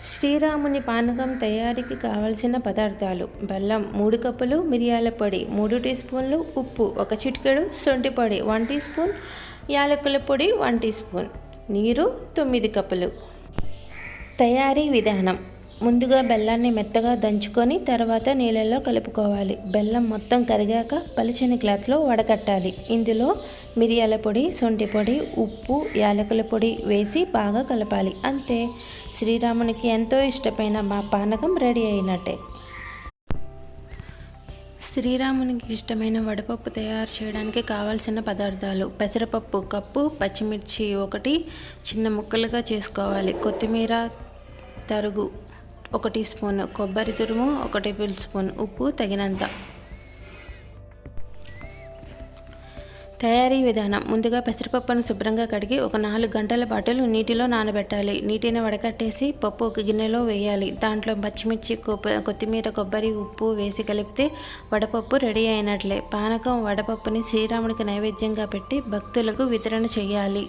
శ్రీరాముని పానకం తయారీకి కావలసిన పదార్థాలు బెల్లం మూడు కప్పులు మిరియాల పొడి మూడు టీ స్పూన్లు ఉప్పు ఒక చిటికెడు శొంఠి పొడి వన్ టీ స్పూన్ యాలకుల పొడి వన్ టీ స్పూన్ నీరు తొమ్మిది కప్పులు. తయారీ విధానం. ముందుగా బెల్లాన్ని మెత్తగా దంచుకొని తర్వాత నీళ్ళల్లో కలుపుకోవాలి. బెల్లం మొత్తం కరిగాక పలుచని క్లాత్లో వడకట్టాలి. ఇందులో మిరియాల పొడి సొంటి పొడి ఉప్పు యాలకుల పొడి వేసి బాగా కలపాలి. అంతే. శ్రీరామునికి ఎంతో ఇష్టమైన మా పానకం రెడీ అయినట్టే. శ్రీరామునికి ఇష్టమైన వడపప్పు తయారు చేయడానికి కావాల్సిన పదార్థాలు పెసరపప్పు కప్పు పచ్చిమిర్చి ఒకటి చిన్న ముక్కలుగా చేసుకోవాలి. కొత్తిమీర తరుగు ఒక టీ స్పూన్ కొబ్బరి తురుము ఒక టేబుల్ స్పూన్ ఉప్పు తగినంత. తయారీ విధానం. ముందుగా పెసరపప్పును శుభ్రంగా కడిగి ఒక నాలుగు గంటల పాటు నీటిలో నానబెట్టాలి. నీటిని వడకట్టేసి పప్పు ఒక గిన్నెలో వేయాలి. దాంట్లో పచ్చిమిర్చి కొత్తిమీర కొబ్బరి ఉప్పు వేసి కలిపితే వడపప్పు రెడీ అయినట్లే. పానకం వడపప్పుని శ్రీరామునికి నైవేద్యంగా పెట్టి భక్తులకు వితరణ చేయాలి.